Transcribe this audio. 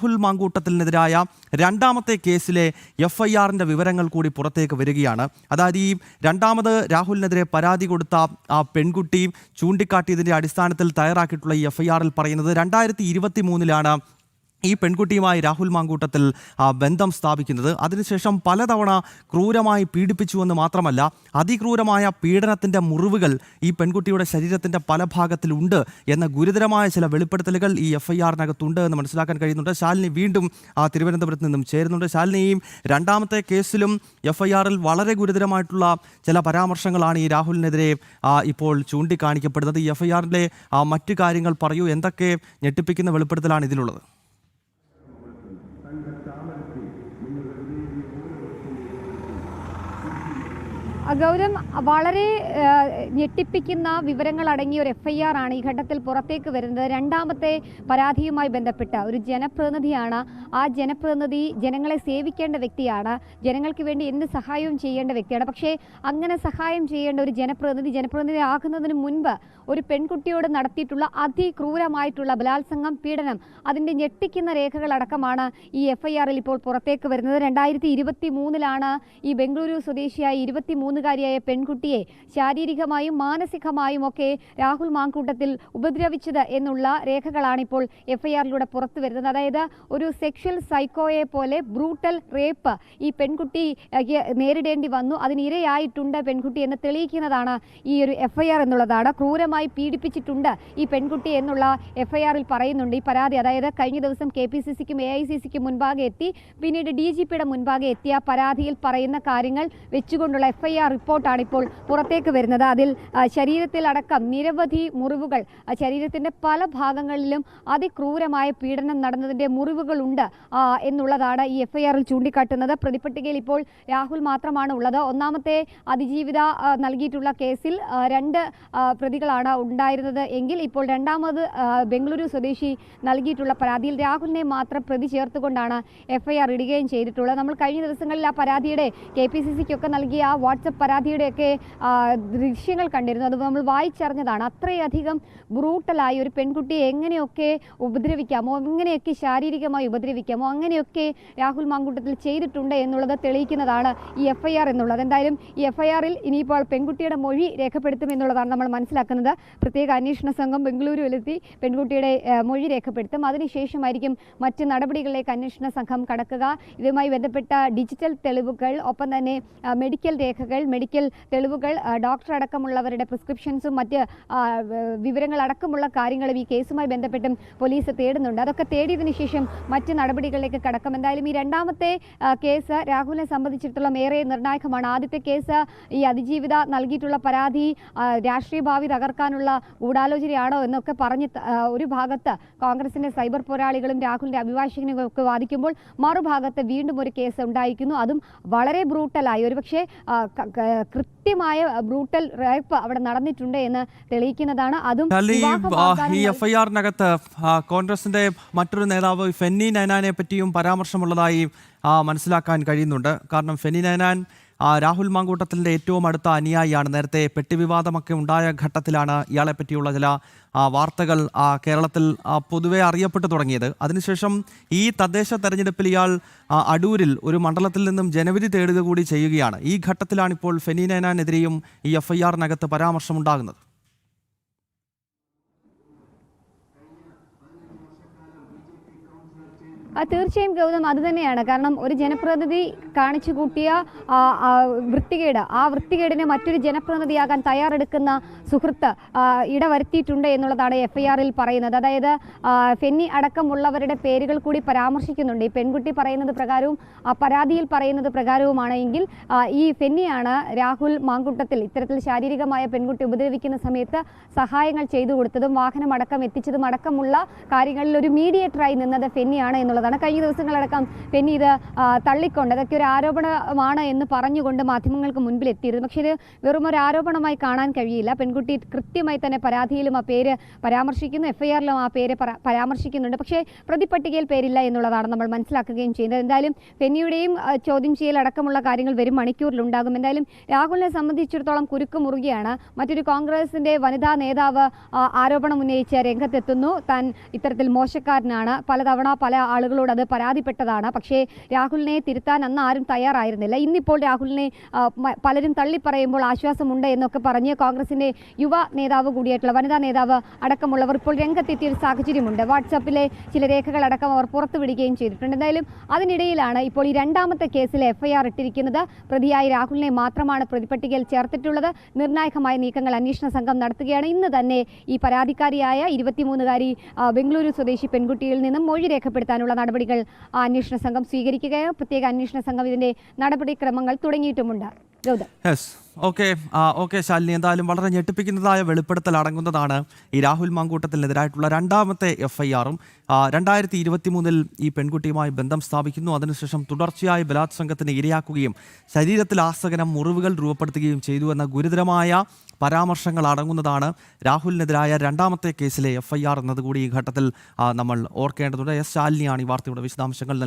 രാഹുൽ മാങ്കൂട്ടത്തിനെതിരായ രണ്ടാമത്തെ കേസിലെ F I ആറിന്റെ വിവരങ്ങൾ കൂടി പുറത്തേക്ക് വരികയാണ്. അതായത് ഈ രണ്ടാമത് രാഹുലിനെതിരെ പരാതി കൊടുത്ത ആ പെൺകുട്ടി ചൂണ്ടിക്കാട്ടിയതിന്റെ അടിസ്ഥാനത്തിൽ തയ്യാറാക്കിയിട്ടുള്ള ഈ എഫ് ഐ ആറിൽ പറയുന്നത് രണ്ടായിരത്തി ഇരുപത്തി മൂന്നിലാണ് ഈ പെൺകുട്ടിയുമായി രാഹുൽ മാങ്കൂട്ടത്തിൽ ബന്ധം സ്ഥാപിക്കുന്നത്. അതിനുശേഷം പലതവണ ക്രൂരമായി പീഡിപ്പിച്ചുവെന്ന് മാത്രമല്ല അതിക്രൂരമായ പീഡനത്തിന്റെ മുറിവുകൾ ഈ പെൺകുട്ടിയുടെ ശരീരത്തിന്റെ പല ഭാഗത്തിലുണ്ട് എന്ന ഗുരുതരമായ ചില വെളിപ്പെടുത്തലുകൾ ഈ എഫ് ഐ ആറിനകത്തുണ്ട് എന്ന് മനസ്സിലാക്കാൻ കഴിയുന്നുണ്ട്. ശാലിനി വീണ്ടും തിരുവനന്തപുരത്ത് നിന്നും ചേരുന്നുണ്ട്. ശാലിനിയും രണ്ടാമത്തെ കേസിലും എഫ് ഐ ആറിൽ വളരെ ഗുരുതരമായിട്ടുള്ള ചില പരാമർശങ്ങളാണ് ഈ രാഹുലിനെതിരെ ഇപ്പോൾ ചൂണ്ടിക്കാണിക്കപ്പെടുന്നത്. ഈ എഫ് ഐ മറ്റു കാര്യങ്ങൾ പറയൂ. എന്തൊക്കെ ഞെട്ടിപ്പിക്കുന്ന വെളിപ്പെടുത്തലാണ് ഇതിലുള്ളത്? عملت إيه؟ من الرجلين ഗൗരം വളരെ ഞെട്ടിപ്പിക്കുന്ന വിവരങ്ങൾ അടങ്ങിയ ഒരു എഫ് ഐ ആർ ആണ് ഈ ഘട്ടത്തിൽ പുറത്തേക്ക് വരുന്നത്. രണ്ടാമത്തെ പരാതിയുമായി ബന്ധപ്പെട്ട ഒരു ജനപ്രതിനിധിയാണ്. ആ ജനപ്രതിനിധി ജനങ്ങളെ സേവിക്കേണ്ട വ്യക്തിയാണ്. ജനങ്ങൾക്ക് വേണ്ടി എന്ത് സഹായവും ചെയ്യേണ്ട വ്യക്തിയാണ്. പക്ഷേ അങ്ങനെ സഹായം ചെയ്യേണ്ട ഒരു ജനപ്രതിനിധി ജനപ്രതിനിധി ആകുന്നതിന് മുൻപ് ഒരു പെൺകുട്ടിയോട് നടത്തിയിട്ടുള്ള അതിക്രൂരമായിട്ടുള്ള ബലാത്സംഗം പീഡനം അതിന്റെ ഞെട്ടിക്കുന്ന രേഖകളടക്കമാണ് ഈ എഫ് ഐ ആറിൽ ഇപ്പോൾ പുറത്തേക്ക് വരുന്നത്. രണ്ടായിരത്തി ഇരുപത്തി മൂന്നിലാണ് ഈ ബംഗളൂരു സ്വദേശിയായ ഇരുപത്തി മൂന്നുകാരിയായ പെൺകുട്ടിയെ ശാരീരികമായും മാനസികമായും ഒക്കെ രാഹുൽ മാങ്കൂട്ടത്തിൽ ഉപദ്രവിച്ചത് എന്നുള്ള രേഖകളാണ് ഇപ്പോൾ എഫ്ഐആറിലൂടെ ഐ പുറത്തു വരുന്നത്. അതായത് ഒരു സെക്ഷൽ സൈക്കോയെ പോലെ ബ്രൂട്ടൽ റേപ്പ് ഈ പെൺകുട്ടി നേരിടേണ്ടി വന്നു. അതിന് ഇരയായിട്ടുണ്ട് പെൺകുട്ടി എന്ന് തെളിയിക്കുന്നതാണ് ഈ ഒരു എഫ്ഐആർ എന്നുള്ളതാണ്. ക്രൂരമായി പീഡിപ്പിച്ചിട്ടുണ്ട് ഈ പെൺകുട്ടി എന്നുള്ള എഫ്ഐആറിൽ പറയുന്നുണ്ട് ഈ പരാതി. അതായത് കഴിഞ്ഞ ദിവസം കെ പി സി സിക്കും എ ഐ സി സിക്കും മുൻപാകെ എത്തി. പിന്നീട് ഡി ജി പിയുടെ മുൻപാകെ എത്തിയ പരാതിയിൽ പറയുന്ന കാര്യങ്ങൾ വെച്ചുകൊണ്ടുള്ള എഫ് ഐ ആർ റിപ്പോർട്ടാണ് ഇപ്പോൾ പുറത്തേക്ക് വരുന്നത്. അതിൽ ശരീരത്തിൽ അടക്കം നിരവധി മുറിവുകൾ ശരീരത്തിന്റെ പല ഭാഗങ്ങളിലും അതിക്രൂരമായ പീഡനം നടന്നതിന്റെ മുറിവുകളുണ്ട് എന്നുള്ളതാണ് ഈ എഫ് ഐ ആറിൽ ചൂണ്ടിക്കാട്ടുന്നത്. പ്രതിപട്ടികയിൽ ഇപ്പോൾ രാഹുൽ മാത്രമാണ് ഉള്ളത്. ഒന്നാമത്തെ അതിജീവിത നൽകിയിട്ടുള്ള കേസിൽ രണ്ട് പ്രതികളാണ് ഉണ്ടായിരുന്നത് എങ്കിൽ ഇപ്പോൾ രണ്ടാമത് ബംഗളൂരു സ്വദേശി നൽകിയിട്ടുള്ള പരാതിയിൽ രാഹുലിനെ മാത്രം പ്രതി ചേർത്തുകൊണ്ടാണ് എഫ് ഇടുകയും ചെയ്തിട്ടുള്ളത്. നമ്മൾ കഴിഞ്ഞ ദിവസങ്ങളിൽ ആ പരാതിയുടെ കെ പി സി സിക്കൊക്കെ നൽകിയ ആ വാട്സപ്പ് പരാതിയുടെയൊക്കെ ദൃശ്യങ്ങൾ കണ്ടിരുന്നു. അത് നമ്മൾ വായിച്ചറിഞ്ഞതാണ്. അത്രയധികം ബ്രൂട്ടലായി ഒരു പെൺകുട്ടിയെ എങ്ങനെയൊക്കെ ഉപദ്രവിക്കാമോ എങ്ങനെയൊക്കെ ശാരീരികമായി ഉപദ്രവിക്കാമോ അങ്ങനെയൊക്കെ രാഹുൽ മാങ്കൂട്ടത്തിൽ ചെയ്തിട്ടുണ്ട് എന്നുള്ളത് തെളിയിക്കുന്നതാണ് ഈ എഫ് എന്നുള്ളത്. എന്തായാലും ഈ എഫ് ഐ ഇനിയിപ്പോൾ പെൺകുട്ടിയുടെ മൊഴി രേഖപ്പെടുത്തുമെന്നുള്ളതാണ് നമ്മൾ മനസ്സിലാക്കുന്നത്. പ്രത്യേക അന്വേഷണ സംഘം ബംഗളൂരുവിലെത്തി പെൺകുട്ടിയുടെ മൊഴി രേഖപ്പെടുത്തും. അതിനുശേഷമായിരിക്കും മറ്റ് നടപടികളിലേക്ക് അന്വേഷണ സംഘം കടക്കുക. ഇതുമായി ബന്ധപ്പെട്ട ഡിജിറ്റൽ തെളിവുകൾ ഒപ്പം തന്നെ മെഡിക്കൽ രേഖകൾ മെഡിക്കൽ തെളിവുകൾ ഡോക്ടർ അടക്കമുള്ളവരുടെ പ്രിസ്ക്രിപ്ഷൻസും മറ്റ് വിവരങ്ങളടക്കമുള്ള കാര്യങ്ങളും ഈ കേസുമായി ബന്ധപ്പെട്ടും പോലീസ് തേടുന്നുണ്ട്. അതൊക്കെ തേടിയതിന് ശേഷം മറ്റ് നടപടികളിലേക്ക് കടക്കും. എന്തായാലും ഈ രണ്ടാമത്തെ കേസ് രാഹുലിനെ സംബന്ധിച്ചിടത്തോളം ഏറെ നിർണായകമാണ്. ആദ്യത്തെ കേസ് ഈ അതിജീവിത നൽകിയിട്ടുള്ള പരാതി രാഷ്ട്രീയ ഭാവി തകർക്കാനുള്ള ഗൂഢാലോചനയാണോ എന്നൊക്കെ പറഞ്ഞ് ഒരു ഭാഗത്ത് കോൺഗ്രസിന്റെ സൈബർ പോരാളികളും രാഹുലിന്റെ അഭിഭാഷകനും ഒക്കെ വാദിക്കുമ്പോൾ മറുഭാഗത്ത് വീണ്ടും ഒരു കേസ് ഉണ്ടായിരിക്കുന്നു. അതും വളരെ ബ്രൂട്ടലായി. ഒരുപക്ഷെ കൃത്യമായ ബ്രൂട്ടൽ റേപ്പ് അവിടെ നടന്നിട്ടുണ്ട് എന്ന് തെളിയിക്കുന്നതാണ്. അതും ഈ വാഗ്ദാനങ്ങൾ- എഫ് ഐ ആറിനകത്ത് കോൺഗ്രസിന്റെ മറ്റൊരു നേതാവ് ഫെന്നി നൈനാനെ പറ്റിയും പരാമർശമുള്ളതായി മനസ്സിലാക്കാൻ കഴിയുന്നുണ്ട്. കാരണം ഫെന്നി നൈനാൻ രാഹുൽ മാങ്കൂട്ടത്തിന്റെ ഏറ്റവും അടുത്ത അനുയായിയാണ്. നേരത്തെ പെട്ടി വിവാദമൊക്കെ ഉണ്ടായ ഘട്ടത്തിലാണ് ഇയാളെ പറ്റിയുള്ള ചില വാർത്തകൾ കേരളത്തിൽ പൊതുവെ അറിയപ്പെട്ടു തുടങ്ങിയത്. അതിനുശേഷം ഈ തദ്ദേശ തെരഞ്ഞെടുപ്പിൽ ഇയാൾ അടൂരിൽ ഒരു മണ്ഡലത്തിൽ നിന്നും ജനവിധി തേടുക കൂടി ചെയ്യുകയാണ്. ഈ ഘട്ടത്തിലാണ് ഇപ്പോൾ ഫെന്നി നൈനാനെതിരെയും ഈ എഫ് ഐ ആറിനകത്ത് പരാമർശമുണ്ടാകുന്നത് തീർച്ചയായും ഗൗതം അത് തന്നെയാണ്. കാരണം ഒരു ജനപ്രതിനിധി കാണിച്ചു കൂട്ടിയ ആ, ആ, വൃത്തികേട് ആ വൃത്തികേടിനെ മറ്റൊരു ജനപ്രതിനിധിയാകാൻ തയ്യാറെടുക്കുന്ന സുഹൃത്ത് ഇടവരുത്തിയിട്ടുണ്ട് എന്നുള്ളതാണ് എഫ് പറയുന്നത്. അതായത് ഫെന്നി അടക്കമുള്ളവരുടെ പേരുകൾ കൂടി പരാമർശിക്കുന്നുണ്ട്. ഈ പെൺകുട്ടി പറയുന്നത് പ്രകാരവും പരാതിയിൽ പറയുന്നത് പ്രകാരവുമാണ് എങ്കിൽ ഈ ഫെന്നിയാണ് രാഹുൽ മാങ്കുട്ടത്തിൽ ഇത്തരത്തിൽ ശാരീരികമായ പെൺകുട്ടി ഉപദ്രവിക്കുന്ന സമയത്ത് സഹായങ്ങൾ ചെയ്തു കൊടുത്തതും വാഹനം അടക്കം എത്തിച്ചതും അടക്കമുള്ള കാര്യങ്ങളിൽ ഒരു മീഡിയേറ്ററായി നിന്നത് ഫെന്നിയാണ് എന്നുള്ളതാണ്. കഴിഞ്ഞ ദിവസങ്ങളടക്കം ഫെന്നി ഇത് തള്ളിക്കൊണ്ട് അതൊക്കെ ഒരു ആരോപണമാണ് എന്ന് പറഞ്ഞുകൊണ്ട് മാധ്യമങ്ങൾക്ക് മുൻപിൽ എത്തിയിരുന്നു പക്ഷേ ഇത് വെറും ഒരു ആരോപണമായി കാണാൻ കഴിയില്ല. പെൺകുട്ടി കൃത്യമായി തന്നെ പരാതിയിലും ആ പേര് പരാമർശിക്കുന്നു. എഫ് ഐ ആറിലും ആ പേര് പരാ- പരാമർശിക്കുന്നുണ്ട്. പക്ഷേ പ്രതിപട്ടികയിൽ പേരില്ല എന്നുള്ളതാണ് നമ്മൾ മനസ്സിലാക്കുകയും ചെയ്യുന്നത് എന്തായാലും ഫെന്നിയുടെയും ചോദ്യം ചെയ്യൽ അടക്കമുള്ള കാര്യങ്ങൾ വരും മണിക്കൂറിലുണ്ടാകും. എന്തായാലും രാഹുലിനെ സംബന്ധിച്ചിടത്തോളം കുരുക്ക് മുറുകയാണ് മറ്റൊരു കോൺഗ്രസിന്റെ വനിതാ നേതാവ് ആരോപണം ഉന്നയിച്ച് രംഗത്തെത്തുന്നു. താൻ ഇത്തരത്തിൽ മോശക്കാരനാണ്. പലതവണ പല ആളുകളോട് അത് പരാതിപ്പെട്ടതാണ്. പക്ഷേ രാഹുലിനെ തിരുത്താൻ അന്ന് ആരും തയ്യാറായിരുന്നില്ല. ഇന്നിപ്പോൾ രാഹുലിനെ പലരും തള്ളി പലരും തള്ളിപ്പറയുമ്പോൾ ആശ്വാസമുണ്ട് എന്നൊക്കെ പറഞ്ഞ് കോൺഗ്രസിന്റെ യുവ നേതാവ് കൂടിയായിട്ടുള്ള വനിതാ നേതാവ് അടക്കമുള്ളവർ ഇപ്പോൾ രംഗത്തെത്തിയ ഒരു സാഹചര്യമുണ്ട്. വാട്സാപ്പിലെ ചില രേഖകൾ അടക്കം അവർ പുറത്തുവിടുകയും ചെയ്തിട്ടുണ്ട്. എന്തായാലും അതിനിടയിലാണ് ഇപ്പോൾ ഈ രണ്ടാമത്തെ കേസിൽ എഫ്ഐആർ ഇട്ടിരിക്കുന്നത്. പ്രതിയായി രാഹുലിനെ മാത്രമാണ് പ്രതിപട്ടികയിൽ ചേർത്തിട്ടുള്ളത്. നിർണായകമായ നീക്കങ്ങൾ അന്വേഷണ സംഘം നടത്തുകയാണ്. ഇന്ന് തന്നെ ഈ പരാതിക്കാരിയായ ഇരുപത്തിമൂന്നുകാരി ബംഗളൂരു സ്വദേശി പെൺകുട്ടിയിൽ നിന്നും മൊഴി രേഖപ്പെടുത്താനുള്ള നടപടികൾ അന്വേഷണ സംഘം സ്വീകരിക്കുകയാണ്. പ്രത്യേക അന്വേഷണ സംഘം ഇതിന്റെ നടപടിക്രമങ്ങൾ തുടങ്ങിയിട്ടുമുണ്ട്. Okay okay Shalini. എന്തായാലും വളരെ ഞെട്ടിപ്പിക്കുന്നതായ വെളിപ്പെടുത്തൽ അടങ്ങുന്നതാണ് ഈ രാഹുൽ മാങ്കൂട്ടത്തിനെതിരായിട്ടുള്ള രണ്ടാമത്തെ എഫ് ഐ ആറും രണ്ടായിരത്തി ഇരുപത്തി മൂന്നിൽ ഈ പെൺകുട്ടിയുമായി ബന്ധം സ്ഥാപിക്കുന്നു. അതിനുശേഷം തുടർച്ചയായ ബലാത്സംഗത്തിന് ഇരയാക്കുകയും ശരീരത്തിൽ ആസകനം മുറിവുകൾ രൂപപ്പെടുത്തുകയും ചെയ്തു എന്ന ഗുരുതരമായ പരാമർശങ്ങൾ അടങ്ങുന്നതാണ് രാഹുലിനെതിരായ രണ്ടാമത്തെ കേസിലെ എഫ് ഐ ആർ എന്നതുകൂടി ഈ ഘട്ടത്തിൽ നമ്മൾ ഓർക്കേണ്ടതുണ്ട്. എസ് ശാലിനിയാണ് ഈ വാർത്തയുടെ വിശദാംശങ്ങൾ